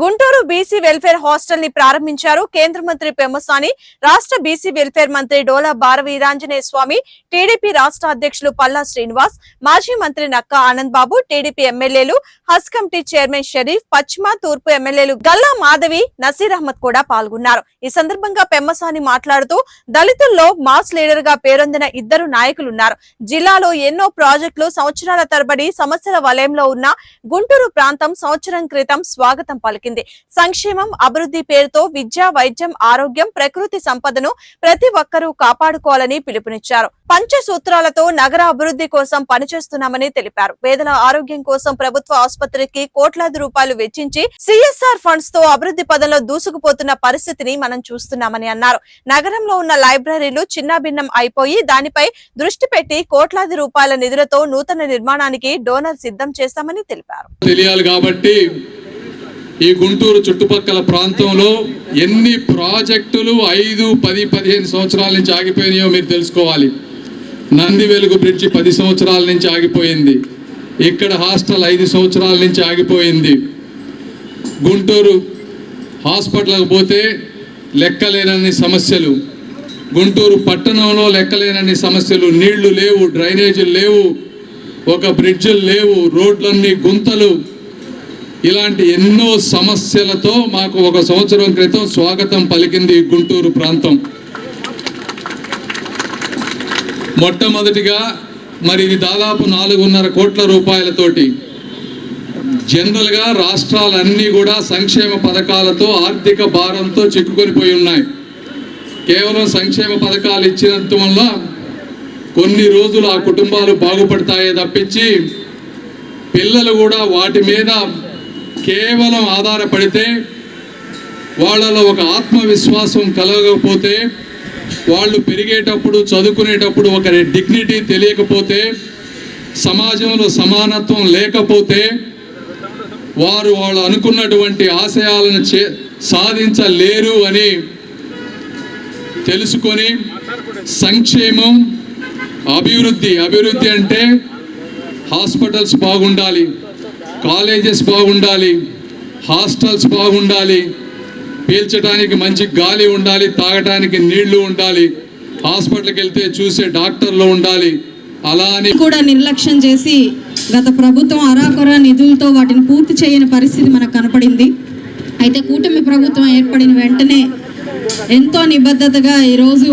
Guntur BC welfare హాస్టల్ని ప్రారంభించారు కేంద్ర మంత్రి పెమ్మసాని రాష్ట్ర బీసీ వెల్ఫేర్ మంత్రి డోలా భారవీరాంజనేయ స్వామి టీడీపీ రాష్ట్ర అధ్యక్షులు పల్లా శ్రీనివాస్ మాజీ మంత్రి నక్కా ఆనంద్ బాబు టీడీపీ ఎమ్మెల్యేలు హస్ కమిటీ చైర్మన్ షరీఫ్ పశ్చిమ తూర్పు ఎమ్మెల్యేలు గల్లా మాధవి నసీర్ అహ్మద్ కూడా పాల్గొన్నారు. ఈ సందర్భంగా పెమ్మసాని మాట్లాడుతూ దళితుల్లో మాస్ లీడర్గా పేరొందిన ఇద్దరు నాయకులున్నారు. జిల్లాలో ఎన్నో ప్రాజెక్టులు సంవత్సరాల తరబడి సమస్యల వలయంలో ఉన్న గుంటూరు ప్రాంతం సంవత్సరం క్రితం స్వాగతం పలికింది. సంక్షేమం అభివృద్ధి పేరుతో విద్య వైద్యం ఆరోగ్యం ప్రకృతి సంపదను ప్రతి ఒక్కరూ కాపాడుకోవాలని పిలుపునిచ్చారు. పంచసూత్రాలతో నగర అభివృద్ధి కోసం పనిచేస్తున్నామని తెలిపారు. పేదల ఆరోగ్యం కోసం ప్రభుత్వ ఆసుపత్రికి కోట్లాది రూపాయలు వెచ్చించి సిఎస్ఆర్ ఫండ్స్తో అభివృద్ధి పదంలో దూసుకుపోతున్న పరిస్థితిని మనం చూస్తున్నామని అన్నారు. నగరంలో ఉన్న లైబ్రరీలు చిన్నాభిన్నం అయిపోయి దానిపై దృష్టి పెట్టి కోట్లాది రూపాయల నిధులతో నూతన నిర్మాణానికి డోనర్ సిద్ధం చేస్తామని తెలిపారు. తెలియాలి కాబట్టి ఈ గుంటూరు చుట్టుపక్కల ప్రాంతంలో ఎన్ని ప్రాజెక్టులు ఐదు పది పదిహేను సంవత్సరాల నుంచి ఆగిపోయినాయో మీరు తెలుసుకోవాలి. నంది వెలుగు బ్రిడ్జి పది సంవత్సరాల నుంచి ఆగిపోయింది. ఇక్కడ హాస్టల్ ఐదు సంవత్సరాల నుంచి ఆగిపోయింది. గుంటూరు హాస్పిటల్కి పోతే లెక్కలేనన్ని సమస్యలు. గుంటూరు పట్టణంలో లెక్కలేనన్ని సమస్యలు. నీళ్ళు లేవు డ్రైనేజీలు లేవు ఒక బ్రిడ్జులు లేవు రోడ్లన్నీ గుంతలు. ఇలాంటి ఎన్నో సమస్యలతో మాకు ఒక సంవత్సరం క్రితం స్వాగతం పలికింది గుంటూరు ప్రాంతం. మొట్టమొదటిగా మరి ఇది దాదాపు నాలుగున్నర కోట్ల రూపాయలతోటి జనరల్గా రాష్ట్రాలన్నీ కూడా సంక్షేమ పథకాలతో ఆర్థిక భారంతో చిక్కుకొని పోయి ఉన్నాయి. కేవలం సంక్షేమ పథకాలు ఇచ్చినంత వల్ల కొన్ని రోజులు ఆ కుటుంబాలు బాగుపడతాయే తప్పించి పిల్లలు కూడా వాటి మీద కేవలం ఆధారపడితే వాళ్ళలో ఒక ఆత్మవిశ్వాసం కలగకపోతే వాళ్ళు పెరిగేటప్పుడు చదువుకునేటప్పుడు ఒక డిగ్నిటీ తెలియకపోతే సమాజంలో సమానత్వం లేకపోతే వారు వాళ్ళు అనుకున్నటువంటి ఆశయాలను చే సాధించలేరు అని తెలుసుకొని సంక్షేమం అభివృద్ధి అభివృద్ధి అంటే హాస్పిటల్స్ బాగుండాలి. కాలేజెస్ బాగుండాలి హాస్టల్స్ బాగుండాలి పీల్చడానికి మంచి గాలి ఉండాలి తాగటానికి నీళ్ళు ఉండాలి హాస్పిటల్కి వెళ్తే చూసే డాక్టర్లు ఉండాలి అలా అని కూడా నిర్లక్ష్యం చేసి గత ప్రభుత్వం అరాకొర నిధులతో వాటిని పూర్తి చేయని పరిస్థితి మనకు కనపడింది. అయితే కూటమి ప్రభుత్వం ఏర్పడిన వెంటనే ఎంతో నిబద్ధతగా ఈరోజు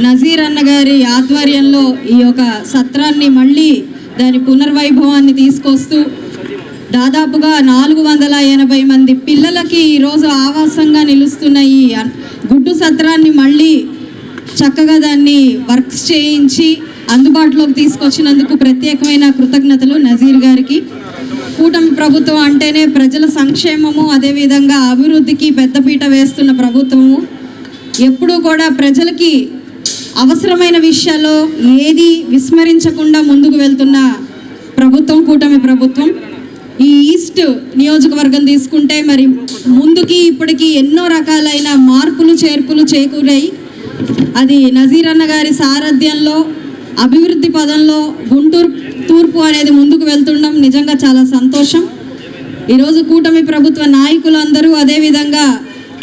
నజీర్ అన్న గారి ఆధ్వర్యంలో ఈ యొక్క సత్రాన్ని మళ్ళీ దాని పునర్వైభవాన్ని తీసుకొస్తూ దాదాపుగా నాలుగు వందల ఎనభై మంది పిల్లలకి ఈరోజు ఆవాసంగా నిలుస్తున్న ఈ గుడ్డు సత్రాన్ని మళ్ళీ చక్కగా దాన్ని వర్క్స్ చేయించి అందుబాటులోకి తీసుకొచ్చినందుకు ప్రత్యేకమైన కృతజ్ఞతలు నజీర్ గారికి. కూటమి ప్రభుత్వం అంటేనే ప్రజల సంక్షేమము అదేవిధంగా అభివృద్ధికి పెద్దపీట వేస్తున్న ప్రభుత్వము. ఎప్పుడూ కూడా ప్రజలకి అవసరమైన విషయాల్లో ఏది విస్మరించకుండా ముందుకు వెళ్తున్న ప్రభుత్వం కూటమి ప్రభుత్వం. ఈ ఈస్ట్ నియోజకవర్గం తీసుకుంటే మరి ముందుకి ఇప్పటికి ఎన్నో రకాలైన మార్పులు చేర్పులు చేకూరాయి. అది నజీర్ అన్న గారి సారథ్యంలో అభివృద్ధి పదంలో గుంటూరు తూర్పు అనేది ముందుకు వెళ్తుండడం నిజంగా చాలా సంతోషం. ఈరోజు కూటమి ప్రభుత్వ నాయకులందరూ అదేవిధంగా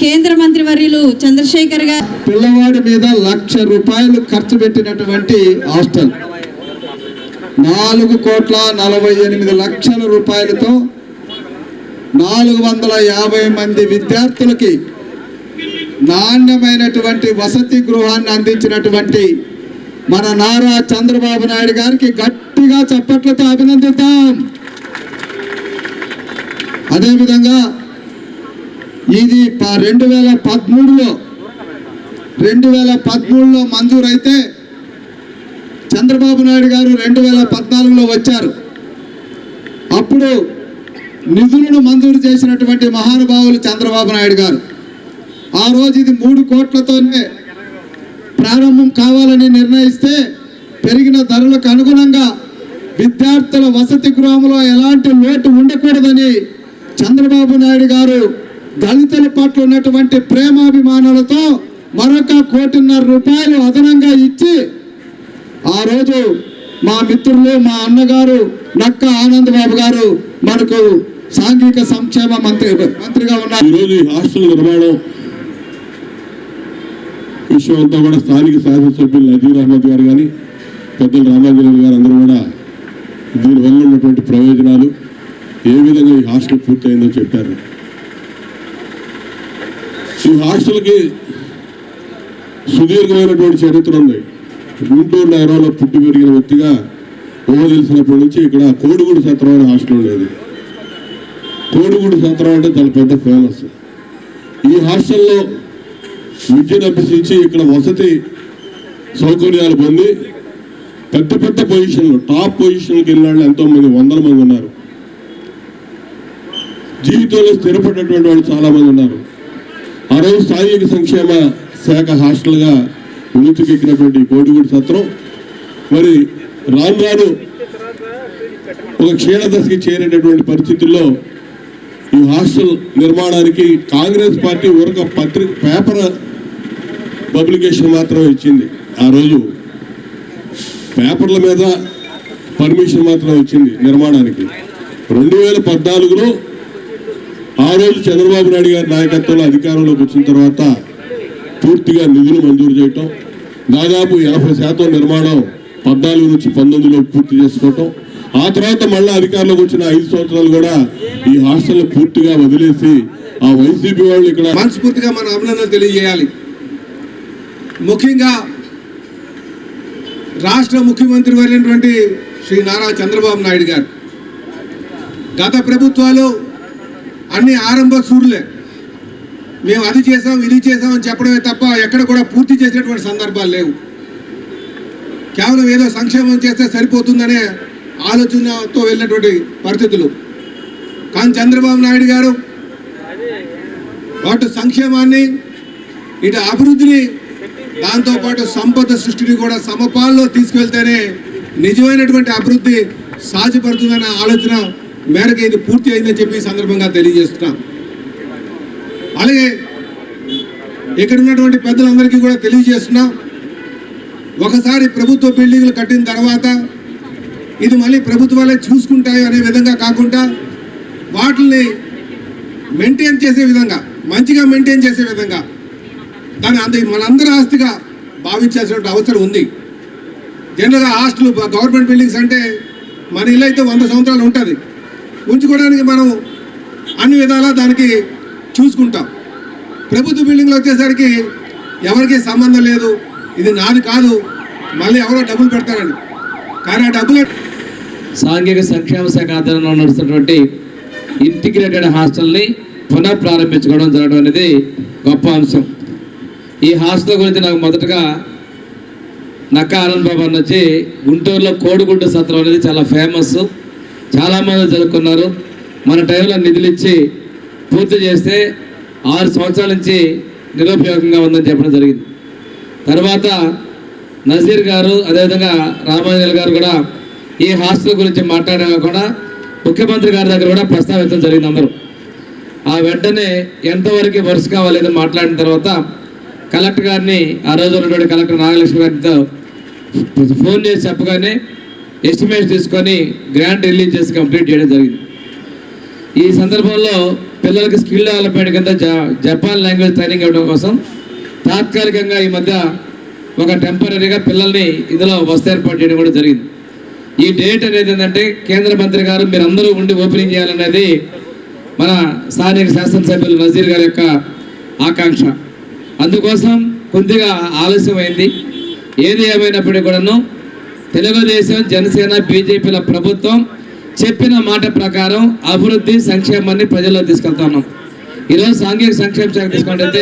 కేంద్ర మంత్రి వర్యులు చంద్రశేఖర్ గారు పిల్లవాడి మీద లక్ష రూపాయలు ఖర్చు పెట్టినటువంటి హాస్టల్. నాలుగు కోట్ల నలభై ఎనిమిది లక్షల రూపాయలతో నాలుగు వందల యాభై మంది విద్యార్థులకి నాణ్యమైనటువంటి వసతి గృహాన్ని అందించినటువంటి మన నారా చంద్రబాబు నాయుడు గారికి గట్టిగా చప్పట్లతో అభినందిద్దాం. అదేవిధంగా ఇది ప- రెండు వేల పదమూడులో రెండు వేల పదమూడులో మంజూరైతే చంద్రబాబు నాయుడు గారు రెండు వేల పద్నాలుగులో వచ్చారు. అప్పుడు నిధులను మంజూరు చేసినటువంటి మహానుభావులు చంద్రబాబు నాయుడు గారు. ఆ రోజు ఇది మూడు కోట్లతోనే ప్రారంభం కావాలని నిర్ణయిస్తే పెరిగిన ధరలకు అనుగుణంగా విద్యార్థుల వసతి గృహంలో ఎలాంటి లోటు ఉండకూడదని చంద్రబాబు నాయుడు గారు దళితుల పట్ల ఉన్నటువంటి ప్రేమాభిమానాలతో మరొక కోటిన్నర రూపాయలు అదనంగా ఇచ్చి ఆ రోజు మా మిత్రులు మా అన్నగారు నక్క ఆనంద్ బాబు గారు మనకు సాంఘిక సంక్షేమ మంత్రి మంత్రిగా ఉన్నారు. ఈరోజు ఈ హాస్టల్ నిర్మాణం విషయం అంతా కూడా స్థానిక శాసనసభ్యులు నజీర్ అహ్మద్ గారు కానీ పెద్దలు రామాజీరావు గారు అందరూ కూడా దీనివల్ల ఉన్నటువంటి ప్రయోజనాలు ఏ విధంగా ఈ హాస్టల్ పూర్తయిందో చెప్పారు. ఈ హాస్టల్కి సుదీర్ఘమైనటువంటి చరిత్ర ఉంది. గుంటూరు నగరంలో పుట్టి పెరిగిన వ్యక్తిగా ఊహ తెలిసినప్పటి నుంచి ఇక్కడ కోడిగూడు సత్రం అనే హాస్టల్ ఉండేది. కోడిగూడు సత్రం అంటే చాలా పెద్ద ఫేమస్. ఈ హాస్టల్లో విద్యను అభ్యసించి ఇక్కడ వసతి సౌకర్యాలు పొంది పెద్ద పెద్ద పొజిషన్లు టాప్ పొజిషన్కి వెళ్ళిన వాళ్ళు ఎంతో మంది వందల మంది ఉన్నారు. జీవితంలో స్థిరపడినటువంటి వాళ్ళు చాలామంది ఉన్నారు. ఆ రోజు సాంఘిక సంక్షేమ శాఖ హాస్టల్గా ఉనితికెక్కినటువంటి కోడిగూడు సత్రం. మరి రాను రాను ఒక క్షీణదశకి చేరేటటువంటి పరిస్థితుల్లో ఈ హాస్టల్ నిర్మాణానికి కాంగ్రెస్ పార్టీ ఒక పత్రిక పేపర్ పబ్లికేషన్ మాత్రమే ఇచ్చింది ఆ రోజు. పేపర్ల మీద పర్మిషన్ మాత్రమే వచ్చింది నిర్మాణానికి. రెండు వేల పద్నాలుగులో ఆ రోజు చంద్రబాబు నాయుడు గారి నాయకత్వంలో అధికారంలోకి వచ్చిన తర్వాత పూర్తిగా నిధులు మంజూరు చేయటం దాదాపు యాభై శాతం నిర్మాణం పద్నాలుగు నుంచి పంతొమ్మిదిలో పూర్తి చేసుకోవటం ఆ తర్వాత మళ్ళీ అధికారంలోకి వచ్చిన ఐదు సంవత్సరాలు కూడా ఈ హాస్టల్ పూర్తిగా వదిలేసి ఆ వైసీపీ వాళ్ళు ఇక్కడ మనస్ఫూర్తిగా మన అభినందన తెలియజేయాలి. ముఖ్యంగా రాష్ట్ర ముఖ్యమంత్రి అయినటువంటి శ్రీ నారా చంద్రబాబు నాయుడు గారు గత ప్రభుత్వాలు అన్ని ఆరంభ సూర్లే మేము అది చేసాం ఇది చేసాం అని చెప్పడమే తప్ప ఎక్కడ కూడా పూర్తి చేసేటువంటి సందర్భాలు లేవు. కేవలం ఏదో సంక్షేమం చేస్తే సరిపోతుందనే ఆలోచనతో వెళ్ళినటువంటి పరిస్థితులు. కానీ చంద్రబాబు నాయుడు గారు అటు సంక్షేమాన్ని ఇటు అభివృద్ధిని దాంతోపాటు సంపద సృష్టిని కూడా సమపాల్లో తీసుకెళ్తేనే నిజమైనటువంటి అభివృద్ధి సాధ్యపడుతుందనే ఆలోచన మేరకు ఇది పూర్తి అయిందని చెప్పి సందర్భంగా తెలియజేస్తున్నాం. అలాగే ఇక్కడ ఉన్నటువంటి పెద్దలందరికీ కూడా తెలియజేస్తున్నా ఒకసారి ప్రభుత్వ బిల్డింగ్లు కట్టిన తర్వాత ఇది మళ్ళీ ప్రభుత్వాలే చూసుకుంటాయి అనే విధంగా కాకుండా వాటిని మెయింటైన్ చేసే విధంగా మంచిగా మెయింటైన్ చేసే విధంగా దాన్ని అంత మనందరి ఆస్తిగా భావించాల్సిన అవసరం ఉంది. జనరల్గా హాస్టల్ గవర్నమెంట్ బిల్డింగ్స్ అంటే మన ఇల్లు అయితే వంద సంవత్సరాలు ఉంటుంది. ఉంచుకోవడానికి మనం అన్ని విధాలా దానికి చూసుకుంటాం. ప్రభుత్వ బిల్డింగ్లు వచ్చేసరికి ఎవరికి సంబంధం లేదు. ఇది నాది కాదు. మళ్ళీ ఎవరో డబ్బులు పెడతారని. కానీ ఆ డబ్బులు సాంఘిక సంక్షేమ శాఖ ఆధ్వర్యంలో నడుస్తున్నటువంటి ఇంటిగ్రేటెడ్ హాస్టల్ని పునః ప్రారంభించుకోవడం జరగడం అనేది గొప్ప అంశం. ఈ హాస్టల్ గురించి నాకు మొదటగా నక్క ఆనంద్ బాబు అని వచ్చి గుంటూరులో కోడిగుడ్డ సత్రం అనేది చాలా ఫేమస్ చాలామంది జరుపుకున్నారు. మన టైంలో నిధులు ఇచ్చి పూర్తి చేస్తే ఆరు సంవత్సరాల నుంచి నిరుపయోగంగా ఉందని చెప్పడం జరిగింది. తర్వాత నజీర్ గారు అదేవిధంగా రామాంజల్ గారు కూడా ఈ హాస్టల్ గురించి మాట్లాడగా కూడా ముఖ్యమంత్రి గారి దగ్గర కూడా ప్రస్తావించడం జరిగింది అందరూ. ఆ వెంటనే ఎంతవరకు వరుస కావాలేదో మాట్లాడిన తర్వాత కలెక్టర్ గారిని ఆ రోజు ఉన్నటువంటి కలెక్టర్ నాగలక్ష్మి గారితో ఫోన్ చేసి చెప్పగానే ఎస్టిమేట్ తీసుకొని గ్రాంట్ రిలీజ్ చేసి కంప్లీట్ చేయడం జరిగింది. ఈ సందర్భంలో పిల్లలకి స్కిల్ డెవలప్మెంట్ కింద జా- జపాన్ లాంగ్వేజ్ ట్రైనింగ్ ఇవ్వడం కోసం తాత్కాలికంగా ఈ మధ్య ఒక టెంపరీగా పిల్లల్ని ఇందులో వసతి ఏర్పాటు చేయడం కూడా జరిగింది. ఈ డేట్ అనేది ఏంటంటే కేంద్ర మంత్రి గారు మీరు అందరూ ఉండి ఓపెనింగ్ చేయాలనేది మన స్థానిక శాసనసభ్యులు నజీర్ గారి యొక్క ఆకాంక్ష. అందుకోసం కొద్దిగా ఆలస్యమైంది ఏది ఏమైనప్పటికీ కూడాను తెలుగుదేశం జనసేన బీజేపీల ప్రభుత్వం చెప్పిన మాట ప్రకారం అభివృద్ధి సంక్షేమాన్ని ప్రజల్లో తీసుకెళ్తాను ఈరోజు సాంఘిక సంక్షేమ శాఖ తీసుకుంటే